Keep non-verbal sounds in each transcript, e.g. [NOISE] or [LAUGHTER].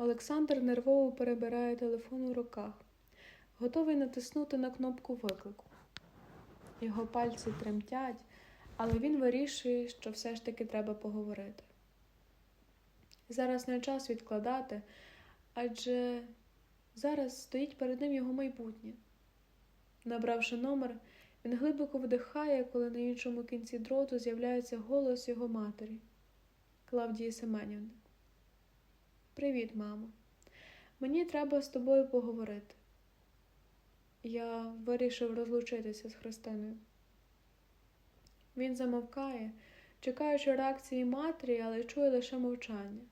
Олександр нервово перебирає телефон у руках, готовий натиснути на кнопку виклику. Його пальці тремтять, але він вирішує, що все ж таки треба поговорити. Зараз не час відкладати, адже зараз стоїть перед ним його майбутнє. Набравши номер, він глибоко вдихає, коли на іншому кінці дроту з'являється голос його матері Клавдії Семенівни. Привіт, мамо. Мені треба з тобою поговорити. Я вирішив розлучитися з Христиною. Він замовкає, чекаючи реакції матері, але чує лише мовчання.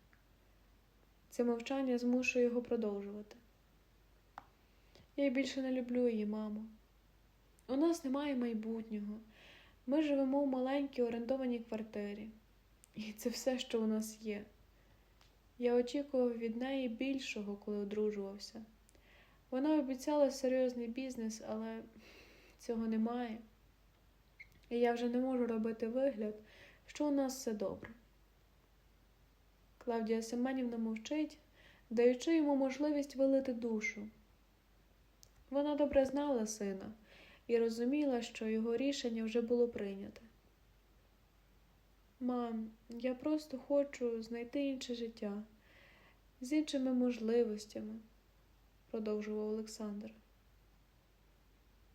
Це мовчання змушує його продовжувати. Я більше не люблю її, мамо. У нас немає майбутнього. Ми живемо в маленькій орендованій квартирі. І це все, що у нас є. Я очікував від неї більшого, коли одружувався. Вона обіцяла серйозний бізнес, але цього немає. І я вже не можу робити вигляд, що у нас все добре. Клавдія Семенівна мовчить, даючи йому можливість вилити душу. Вона добре знала сина і розуміла, що його рішення вже було прийняте. Мам, я просто хочу знайти інше життя з іншими можливостями, продовжував Олександр.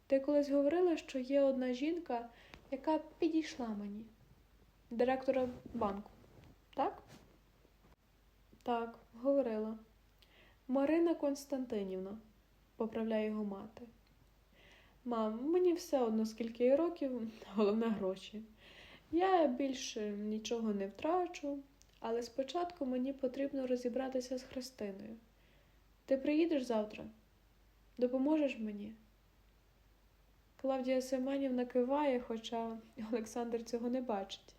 Ти колись говорила, що є одна жінка, яка підійшла мені, директора банку, так? Так, говорила. Марина Константинівна, поправляє його мати. Мам, мені все одно, скільки років, [LAUGHS] головне гроші. Я більше нічого не втрачу, але спочатку мені потрібно розібратися з Христиною. Ти приїдеш завтра? Допоможеш мені? Клавдія Семенівна киває, хоча Олександр цього не бачить.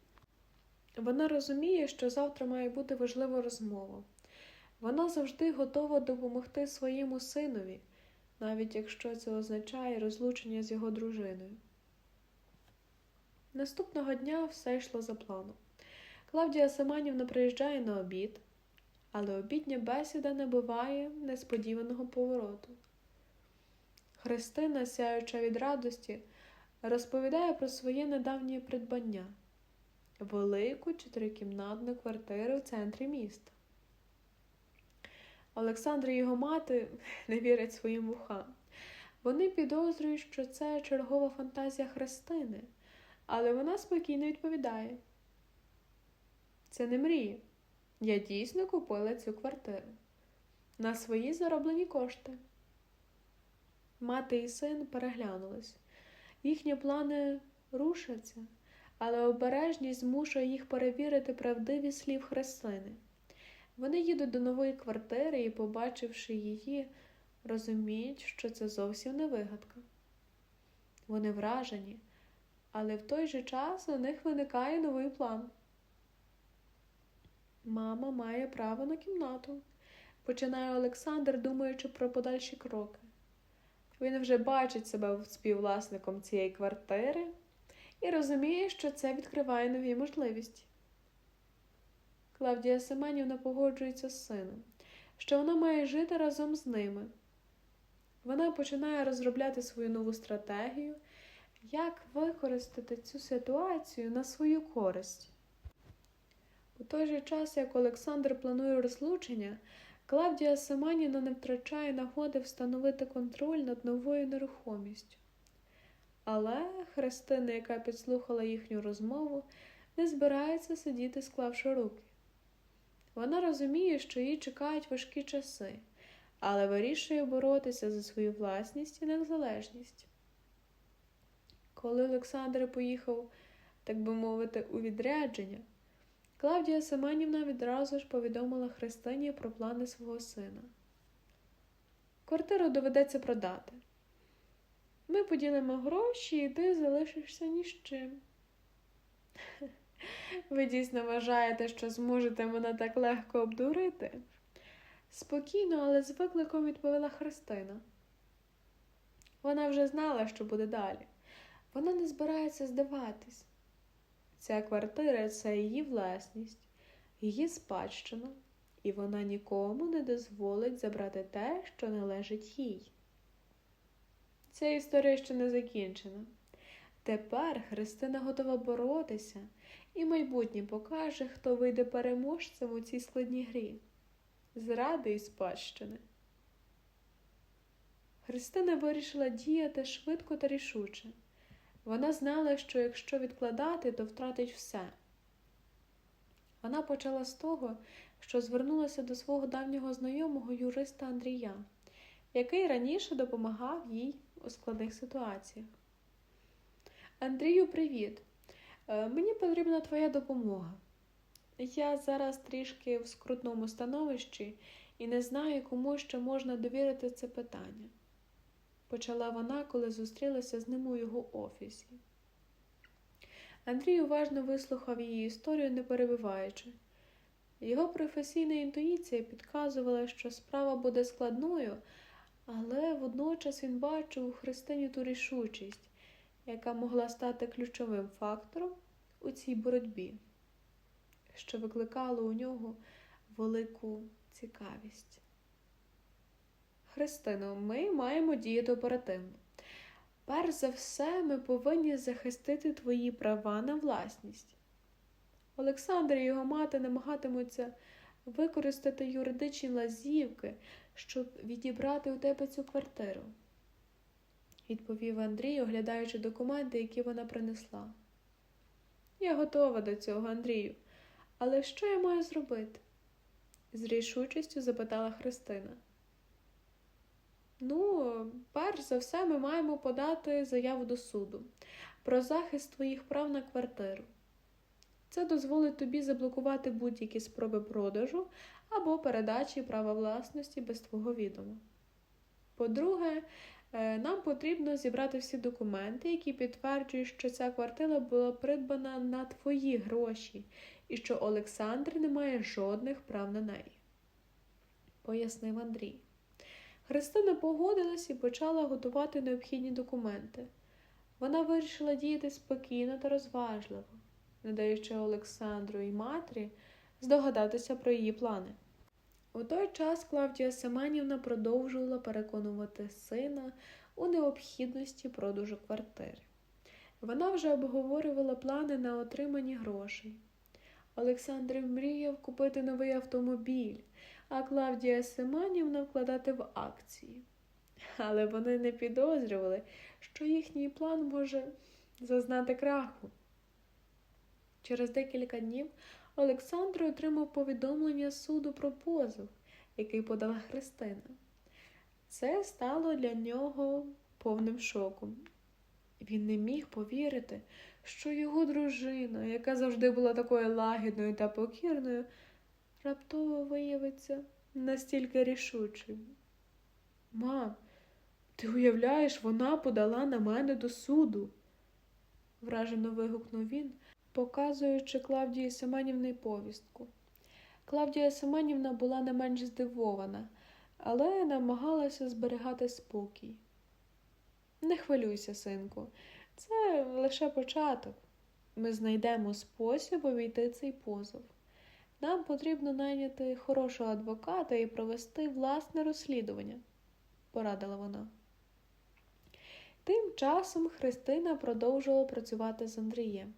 Вона розуміє, що завтра має бути важлива розмова. Вона завжди готова допомогти своєму синові, навіть якщо це означає розлучення з його дружиною. Наступного дня все йшло за планом. Клавдія Семенівна приїжджає на обід, але обідня бесіда не буває несподіваного повороту. Христина, сяюча від радості, розповідає про своє недавнє придбання велику чотирикімнатну квартиру в центрі міста. Олександр і його мати [LAUGHS] не вірять своїм вухам. Вони підозрюють, що це чергова фантазія Христини, але вона спокійно відповідає: Це не мрія. Я дійсно купила цю квартиру на свої зароблені кошти. Мати і син переглянулись. Їхні плани рушаться, але обережність змушує їх перевірити правдиві слів Христини. Вони їдуть до нової квартири і, побачивши її, розуміють, що це зовсім не вигадка. Вони вражені, але в той же час у них виникає новий план. Мама має право на кімнату, починає Олександр, думаючи про подальші кроки. Він вже бачить себе співвласником цієї квартири і розуміє, що це відкриває нові можливості. Клавдія Семенівна погоджується з сином, що вона має жити разом з ними. Вона починає розробляти свою нову стратегію, як використати цю ситуацію на свою користь. У той же час, як Олександр планує розлучення, Клавдія Семенівна не втрачає нагоди встановити контроль над новою нерухомістю. Але Христина, яка підслухала їхню розмову, не збирається сидіти, склавши руки. Вона розуміє, що її чекають важкі часи, але вирішує боротися за свою власність і незалежність. Коли Олександр поїхав, так би мовити, у відрядження, Клавдія Семенівна відразу ж повідомила Христині про плани свого сина. Квартиру доведеться продати. Ми поділимо гроші, і ти залишишся ні з чим. Ви дійсно вважаєте, що зможете мене так легко обдурити? Спокійно, але з викликом відповіла Христина. Вона вже знала, що буде далі. Вона не збирається здаватись. Ця квартира це її власність, її спадщина, і вона нікому не дозволить забрати те, що належить їй. Ця історія ще не закінчена. Тепер Христина готова боротися, і майбутнє покаже, хто вийде переможцем у цій складній грі зради і спадщини. Христина вирішила діяти швидко та рішуче. Вона знала, що якщо відкладати, то втратить все. Вона почала з того, що звернулася до свого давнього знайомого юриста Андрія, який раніше допомагав їй у складних ситуаціях. Андрію, привіт! Е, Мені потрібна твоя допомога. Я зараз трішки в скрутному становищі і не знаю, кому ще можна довірити це питання, почала вона, коли зустрілася з ним у його офісі. Андрій уважно вислухав її історію, не перебиваючи. Його професійна інтуїція підказувала, що справа буде складною, але водночас він бачив у Христині ту рішучість, яка могла стати ключовим фактором у цій боротьбі, що викликало у нього велику цікавість. Христино, ми маємо діяти оперативно. Перш за все, ми повинні захистити твої права на власність. Олександр і його мати намагатимуться використати юридичні лазівки, щоб відібрати у тебе цю квартиру, відповів Андрій, оглядаючи документи, які вона принесла. Я готова до цього, Андрію, але що я маю зробити? з рішучістю запитала Христина. Ну, перш за все, ми маємо подати заяву до суду про захист твоїх прав на квартиру. Це дозволить тобі заблокувати будь-які спроби продажу або передачі права власності без твого відома. По-друге, е, нам потрібно зібрати всі документи, які підтверджують, що ця квартира була придбана на твої гроші і що Олександр не має жодних прав на неї, пояснив Андрій. Христина погодилась і почала готувати необхідні документи. Вона вирішила діяти спокійно та розважливо, не даючи Олександру і матері здогадатися про її плани. У той час Клавдія Семенівна продовжувала переконувати сина у необхідності продажу квартири. Вона вже обговорювала плани на отримані грошей. Олександр мріяв купити новий автомобіль, а Клавдія Семенівна вкладати в акції. Але вони не підозрювали, що їхній план може зазнати краху. Через декілька днів Олександр отримав повідомлення суду про позов, який подала Христина. Це стало для нього повним шоком. Він не міг повірити, що його дружина, яка завжди була такою лагідною та покірною, раптово виявиться настільки рішучою. Мам, ти уявляєш, вона подала на мене до суду, вражено вигукнув він, показуючи Клавдії Семенівни повістку. Клавдія Семенівна була не менш здивована, але намагалася зберігати спокій. Не хвилюйся, синку, це лише початок. Ми знайдемо спосіб обійти цей позов. Нам потрібно найняти хорошого адвоката і провести власне розслідування, порадила вона. Тим часом Христина продовжувала працювати з Андрієм.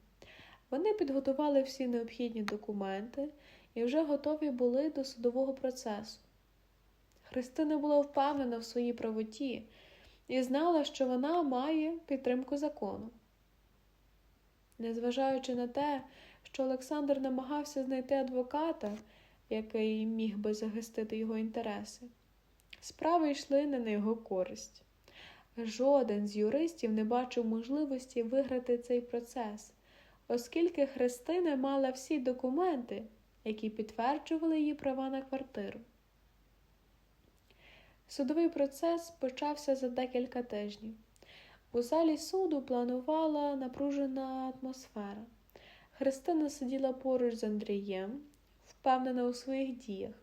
Вони підготували всі необхідні документи і вже готові були до судового процесу. Христина була впевнена в своїй правоті і знала, що вона має підтримку закону. Незважаючи на те, що Олександр намагався знайти адвоката, який міг би захистити його інтереси, справи йшли не на його користь. Жоден з юристів не бачив можливості виграти цей процес, оскільки Христина мала всі документи, які підтверджували її права на квартиру. Судовий процес почався за декілька тижнів. У залі суду планувала напружена атмосфера. Христина сиділа поруч з Андрієм, впевнена у своїх діях.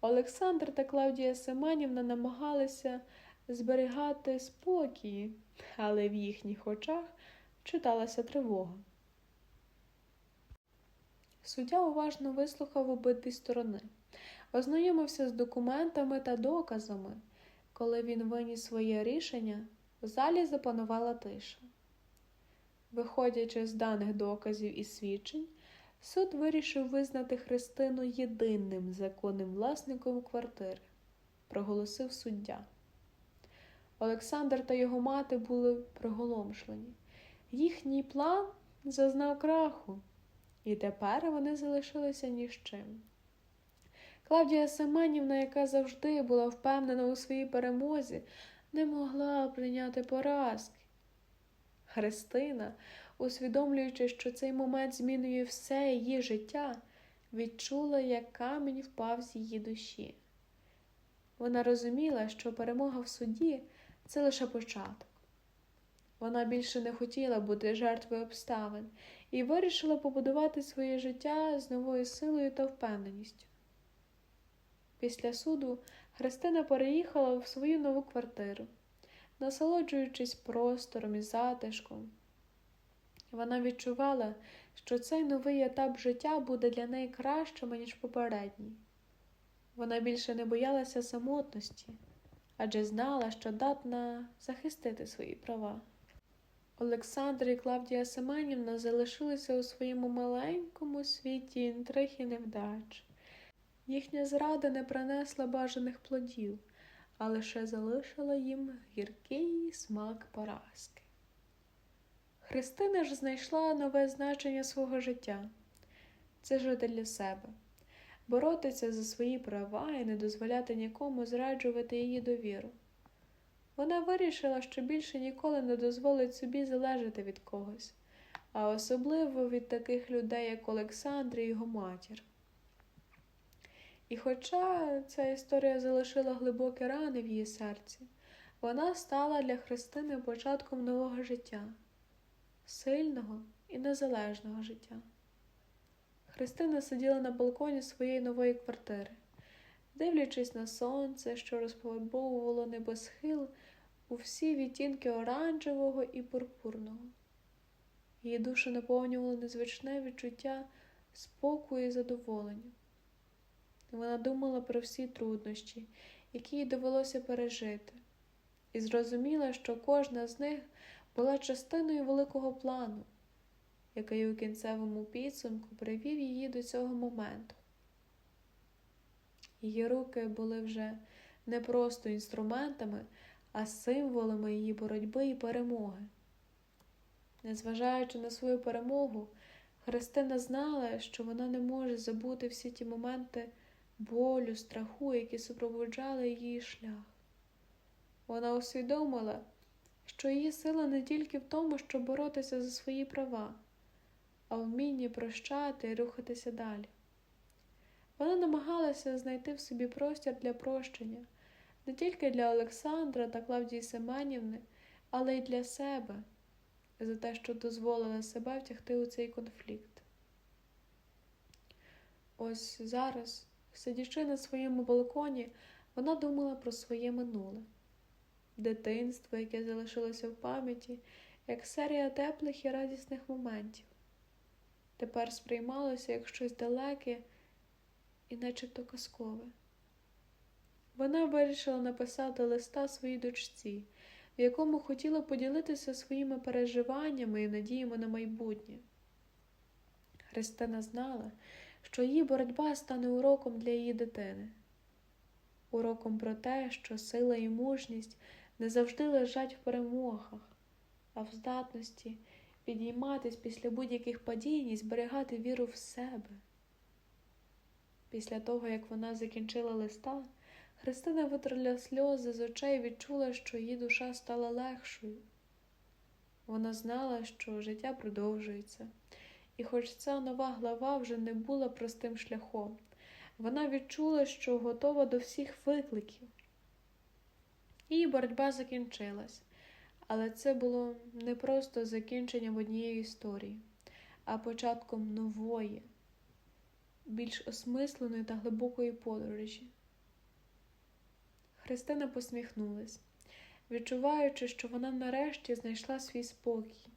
Олександр та Клавдія Семенівна намагалися зберігати спокій, але в їхніх очах читалася тривога. Суддя уважно вислухав обидві сторони. ознайомився з документами та доказами. Коли він виніс своє рішення, в залі запанувала тиша. Виходячи з даних доказів і свідчень, суд вирішив визнати Христину єдиним законним власником квартири, проголосив суддя. Олександр та його мати були приголомшлені. Їхній план зазнав краху, і тепер вони залишилися ні з чим. Клавдія Семенівна, яка завжди була впевнена у своїй перемозі, не могла прийняти поразки. Христина, усвідомлюючи, що цей момент змінює все її життя, відчула, як камінь впав з її душі. Вона розуміла, що перемога в суді це лише початок. Вона більше не хотіла бути жертвою обставин і вирішила побудувати своє життя з новою силою та впевненістю. Після суду Христина переїхала в свою нову квартиру, насолоджуючись простором і затишком. Вона відчувала, що цей новий етап життя буде для неї кращим, ніж попередній. Вона більше не боялася самотності, адже знала, що датна захистити свої права. Олександр і Клавдія Семенівна залишилися у своєму маленькому світі інтриг і невдач. Їхня зрада не принесла бажаних плодів, а лише залишила їм гіркий смак поразки. Христина ж знайшла нове значення свого життя це жити для себе, боротися за свої права і не дозволяти нікому зраджувати її довіру. Вона вирішила, що більше ніколи не дозволить собі залежати від когось, а особливо від таких людей, як Олександр і його матір. І хоча ця історія залишила глибокі рани в її серці, вона стала для Христини початком нового життя, сильного і незалежного життя. Христина сиділа на балконі своєї нової квартири, дивлячись на сонце, що розфарбовувало небосхил у всі відтінки оранжевого і пурпурного. Її душу наповнювало незвичне відчуття спокою і задоволення. Вона думала про всі труднощі, які їй довелося пережити, і зрозуміла, що кожна з них була частиною великого плану, який у кінцевому підсумку привів її до цього моменту. Її руки були вже не просто інструментами, а символами її боротьби і перемоги. Незважаючи на свою перемогу, Христина знала, що вона не може забути всі ті моменти болю, страху, які супроводжали її шлях. Вона усвідомила, що її сила не тільки в тому, щоб боротися за свої права, а вмінні прощати і рухатися далі. Вона намагалася знайти в собі простір для прощення не тільки для Олександра та Клавдії Семенівни, але й для себе, за те, що дозволила себе втягти у цей конфлікт. Ось зараз, сидячи на своєму балконі, вона думала про своє минуле, дитинство, яке залишилося в пам'яті, як серія теплих і радісних моментів. Тепер сприймалося як щось далеке і начебто казкове. Вона вирішила написати листа своїй дочці, в якому хотіла поділитися своїми переживаннями і надіями на майбутнє. Христина знала, що її боротьба стане уроком для її дитини, уроком про те, що сила і мужність не завжди лежать в перемогах, а в здатності підійматись після будь-яких падінь і зберігати віру в себе. Після того, як вона закінчила листа, Христина витерла сльози з очей і відчула, що її душа стала легшою. Вона знала, що життя продовжується, і хоч ця нова глава вже не була простим шляхом, вона відчула, що готова до всіх викликів. Її боротьба закінчилась, але це було не просто закінченням однієї історії, а початком нової, більш осмисленої та глибокої подорожі. Христина посміхнулась, відчуваючи, що вона нарешті знайшла свій спокій.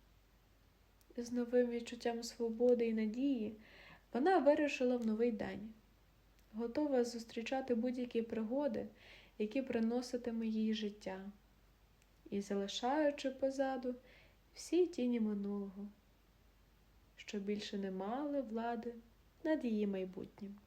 З новим відчуттям свободи і надії вона вирушила в новий день. готова зустрічати будь-які пригоди, які приноситиме їй життя, і залишаючи позаду всі тіні минулого, що більше не мали влади над її майбутнім.